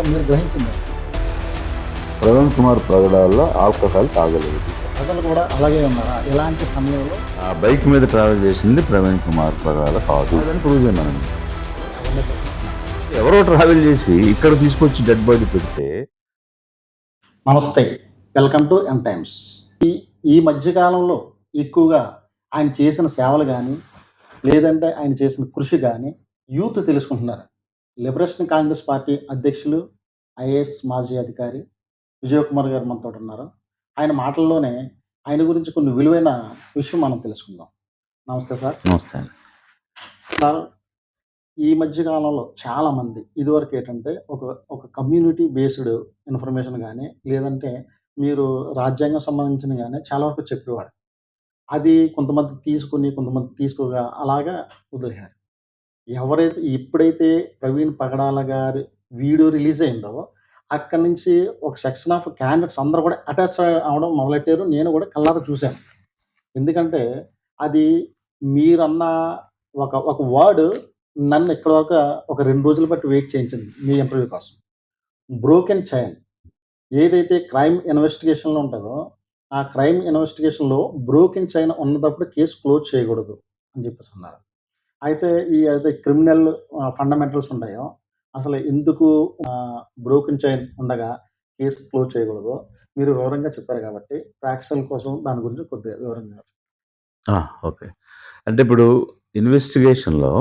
మీరు గ్రహించింది. ప్రవీణ్ కుమార్ ప్రగడాల్లో ఆల్కహాల్ తాగలేదు. ప్రజలు కూడా అలాగే ఉన్నారా? ఇలాంటి సమయంలో? ఆ బైక్ మీద ట్రావెల్ చేసింది ప్రవీణ్ కుమార్ ప్రగాఢ కాదు. అని ప్రూవ్ చెప్తున్నారు. ఎవరో ట్రావెల్ చేసి ఇక్కడ తీసుకొచ్చి డెడ్ బాడీ పెడితే? నమస్తే. Welcome to M Times. ఈ ఈ మధ్యకాలంలో ఎక్కువగా ఆయన చేసిన సేవలు కానీ లేదంటే ఆయన చేసిన కృషి కానీ యూత్ తెలుసుకుంటున్నారు లిబరేషన్ కాంగ్రెస్ పార్టీ అధ్యక్షులు ఐఏఎస్ మాజీ అధికారి విజయ్ కుమార్ గారు మనతో ఉన్నారు. ఆయన మాటల్లోనే ఆయన గురించి కొన్ని విలువైన విషయం మనం తెలుసుకుందాం. నమస్తే సార్. నమస్తే సార్ ఈ మధ్య కాలంలో చాలా మంది ఇదివరకు ఏంటంటే ఒక ఒక కమ్యూనిటీ బేస్డ్ ఇన్ఫర్మేషన్ కానీ లేదంటే మీరు రాజ్యాంగం సంబంధించిన కానీ చాలా వరకు చెప్పేవారు. అది కొంతమంది తీసుకుని కొంతమంది తీసుకోగా అలాగా వదిలేశారు. ఎవరైతే ఎప్పుడైతే ప్రవీణ్ పగడాల గారి వీడియో రిలీజ్ అయిందో అక్కడి నుంచి ఒక సెక్షన్ ఆఫ్ క్యాండిడేట్స్ అందరూ కూడా అటాచ్ అవడం మొదలెట్టారు. నేను కూడా కళ్ళారా చూశాను. ఎందుకంటే అది మీరన్న ఒక ఒక వర్డ్ నన్ను ఇక్కడ వరకు ఒక రెండు రోజులు బట్టి వెయిట్ చేయించింది మీ ఇంటర్వ్యూ కోసం. బ్రోకెన్ చైన్ ఏదైతే క్రైమ్ ఇన్వెస్టిగేషన్లో ఉంటుందో ఆ క్రైమ్ ఇన్వెస్టిగేషన్లో బ్రోకెన్ చైన్ ఉన్నప్పుడు కేసు క్లోజ్ చేయకూడదు అని చెప్పేసి అన్నారు. అయితే ఈ అయితే క్రిమినల్ ఫండమెంటల్స్ ఉంటాయో అసలు ఎందుకు బ్రోకెన్ చైన్ ఉండగా కేసు క్లోజ్ చేయకూడదు మీరు వివరంగా చెప్పారు కాబట్టి ప్రేక్షకుల కోసం దాని గురించి కొద్దిగా వివరంగా ఓకే. అంటే ఇప్పుడు ఇన్వెస్టిగేషన్లో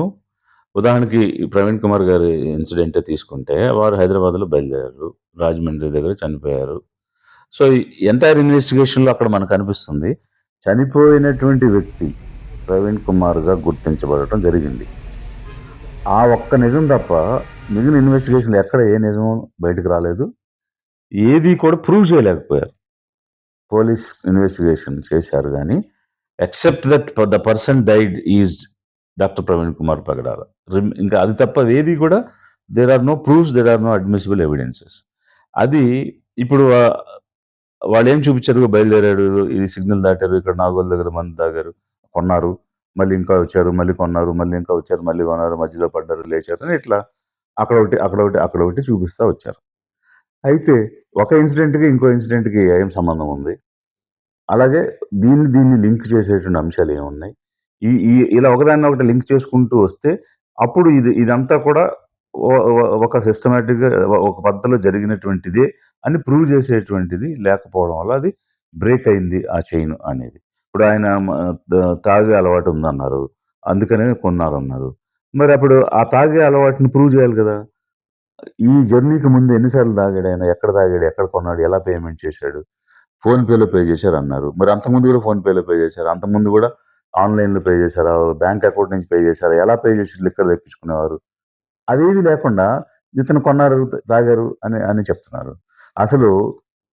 ఉదాహరణకి ఈ ప్రవీణ్ కుమార్ గారి ఇన్సిడెంటే తీసుకుంటే వారు హైదరాబాద్లో బయలుదేరారు రాజమండ్రి దగ్గర చనిపోయారు. సో ఎంటైర్ ఇన్వెస్టిగేషన్లో అక్కడ మనకు అనిపిస్తుంది చనిపోయినటువంటి వ్యక్తి ప్రవీణ్ కుమార్గా గుర్తించబడటం జరిగింది. ఆ ఒక్క నిజం తప్ప మిగిలిన ఇన్వెస్టిగేషన్లు ఎక్కడ ఏ నిజం బయటకు రాలేదు. ఏది కూడా ప్రూవ్ చేయలేకపోయారు. పోలీస్ ఇన్వెస్టిగేషన్ చేశారు కానీ except that the person died is doctor Praveen Kumar Pagadala rim- ఇంకా అది తప్ప ఏది కూడా there are no proofs there are no admissible evidences అది ఇప్పుడు వాళ్ళు ఏం చూపించారు? బయలుదేరాడు ఇది సిగ్నల్ దాటారు ఇక్కడ నాగోల్ దగ్గర మంది తాగారు. కొన్నారు మళ్ళీ ఇంకా వచ్చారు మళ్ళీ కొన్నారు మళ్ళీ ఇంకా వచ్చారు మళ్ళీ కొన్నారు మధ్యలో పడ్డారు లేచారు అని ఇట్లా అక్కడ ఒకటి అక్కడ ఒకటి అక్కడ ఒకటి చూపిస్తూ వచ్చారు. అయితే ఒక ఇన్సిడెంట్కి ఇంకో ఇన్సిడెంట్కి ఏం సంబంధం ఉంది? అలాగే దీన్ని దీన్ని లింక్ చేసేటువంటి అంశాలు ఏమున్నాయి? ఈ ఈ ఇలా ఒకదాన్ని ఒకటి లింక్ చేసుకుంటూ వస్తే అప్పుడు ఇది ఇదంతా కూడా ఒక సిస్టమేటిక్గా ఒక పద్ధతిలో జరిగినటువంటిదే అని ప్రూవ్ చేసేటువంటిది లేకపోవడం వల్ల అది బ్రేక్ అయింది ఆ చైన్ అనేది. ఇప్పుడు ఆయన తాగే అలవాటు ఉందన్నారు. అందుకనే కొన్నారన్నారు. మరి అప్పుడు ఆ తాగే అలవాటుని ప్రూవ్ చేయాలి కదా. ఈ జర్నీకి ముందు ఎన్నిసార్లు తాగాడు ఆయన? ఎక్కడ తాగాడు? ఎక్కడ కొన్నాడు? ఎలా పేమెంట్ చేశాడు? ఫోన్ పేలో పే చేశారు అన్నారు మరి అంతకుముందు కూడా ఫోన్పేలో పే చేశారు? అంతకుముందు కూడా ఆన్లైన్లో పే చేశారా? బ్యాంక్ అకౌంట్ నుంచి పే చేశారా? ఎలా పే చేసి లిక్కర్ తెప్పించుకునేవారు? అదేది లేకుండా ఇతను కొన్నారు తాగారు అని అని చెప్తున్నారు. అసలు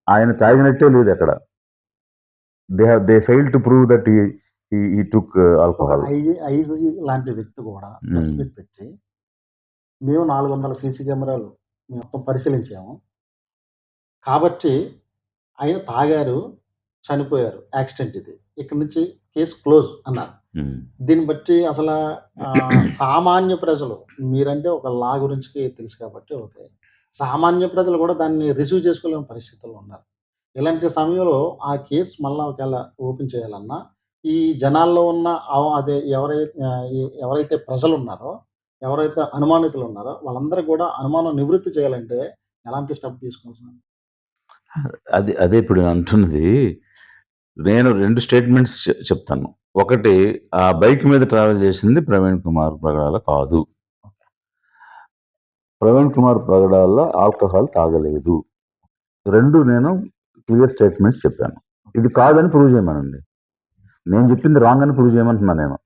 ఆయన తాగినట్టే లేదు అక్కడ they they fail to prove that he took alcohol IG లాంటి వ్యక్తి కూడా. మీట్ పెట్టి మేము నాలుగు వందల సీసీ కెమెరాలు మొత్తం పరిశీలించాము. కాబట్టి ఆయన తాగారు చనిపోయారు యాక్సిడెంట్ ఇది. ఇక్కడ నుంచి కేసు క్లోజ్ అన్నారు. దీన్ని బట్టి అసలు సామాన్య ప్రజలు మీరంటే ఒక లా గురించి తెలుసు కాబట్టి ఓకే. సామాన్య ప్రజలు కూడా దాన్ని రిసీవ్ చేసుకోలేని పరిస్థితుల్లో ఉన్నారు. ఇలాంటి సమయంలో ఆ కేసు మళ్ళీ ఒకవేళ ఓపెన్ చేయాలన్నా ఈ జనాల్లో ఉన్న అదే ఎవరైతే ఎవరైతే ప్రజలు ఉన్నారో ఎవరైతే అనుమానితులు ఉన్నారో వాళ్ళందరూ కూడా అనుమానం నివృత్తి చేయాలంటే ఎలాంటి స్టెప్ తీసుకోవాల్సిన? అది అదే ఇప్పుడు నేను అంటున్నది. నేను రెండు స్టేట్మెంట్స్ చెప్తాను. ఒకటి ఆ బైక్ మీద ట్రావెల్ చేసింది ప్రవీణ్ కుమార్ ప్రగడాల కాదు. ప్రవీణ్ కుమార్ ప్రగడాల ఆల్కహాల్ తాగలేదు. రెండు నేను క్లియర్ స్టేట్మెంట్స్ చెప్పాను. ఇది కాదని ప్రూవ్ చేయమనండి. నేను చెప్పింది రాంగ్ అని ప్రూవ్ చేయమంటున్నా నేను.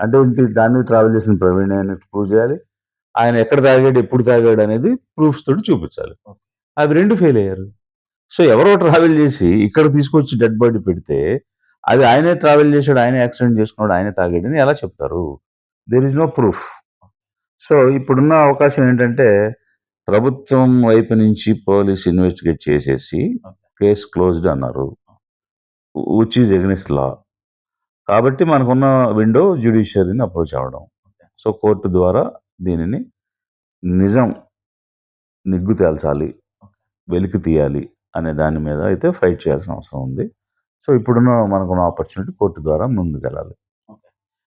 అంటే ఇంటి దాని మీద ట్రావెల్ చేసిన ప్రవీణ్ అని ప్రూవ్ చేయాలి. ఆయన ఎక్కడ తాగాడు ఎప్పుడు తాగాడు అనేది ప్రూఫ్స్ తోటి చూపించాలి. అవి రెండు ఫెయిల్ అయ్యారు. సో ఎవరో ట్రావెల్ చేసి ఇక్కడ తీసుకొచ్చి డెడ్ బాడీ పెడితే అది ఆయనే ట్రావెల్ చేశాడు ఆయనే యాక్సిడెంట్ చేసుకున్నాడు ఆయనే తాగాడని ఎలా చెప్తారు? There is no proof so ఇప్పుడున్న అవకాశం ఏంటంటే ప్రభుత్వం వైపు నుంచి పోలీస్ ఇన్వెస్టిగేట్ చేసేసి కేస్ క్లోజ్డ్ అన్నారు విచ్ ఈజ్ ఎగ్నెస్ట్ లా కాబట్టి మనకున్న విండో జ్యుడిషియరీని అప్రోచ్ అవ్వడం సో కోర్టు ద్వారా దీనిని నిజం నిగ్గు తేల్చాలి. వెలికి తీయాలి అనే దాని మీద అయితే ఫైట్ చేయాల్సిన అవసరం ఉంది. సో, ఇప్పుడున్న మనకున్న ఆపర్చునిటీ కోర్టు ద్వారా ముందుకెళ్ళాలి.